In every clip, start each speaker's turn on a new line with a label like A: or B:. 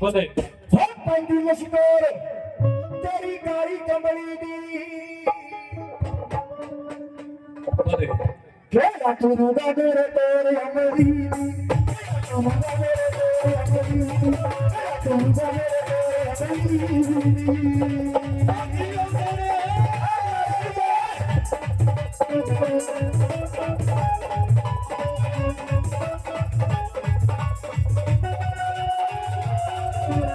A: ਬੋਲੇ
B: ਹੋ ਪੈਂਦੀ ਲਸ਼ਕਰ ਤੇਰੀ ਕਾਲੀ ਕਮਲੀ ਦੀ
A: ਬੋਲੇ
B: ਕਿਹੜਾ ਤੁਰੂਗਾ ਮੇਰੇ ਤੇਰੇ ਅਮਰੀ ਕਿਹੜਾ ਤੁਰੂਗਾ ਮੇਰੇ ਤੇਰੇ ਅਮਰੀ ਕਿਹੜਾ ਤੁਰੂਗਾ ਮੇਰੇ ਤੇਰੇ ਹੋ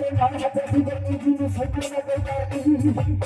B: ਮੇਰੇ ਨਾਲ ਹੱਥ ਦੀ ਬੰਦੀ ਨੂੰ ਸੱਜਣਾ ਕਰਦਾ ਨਹੀਂ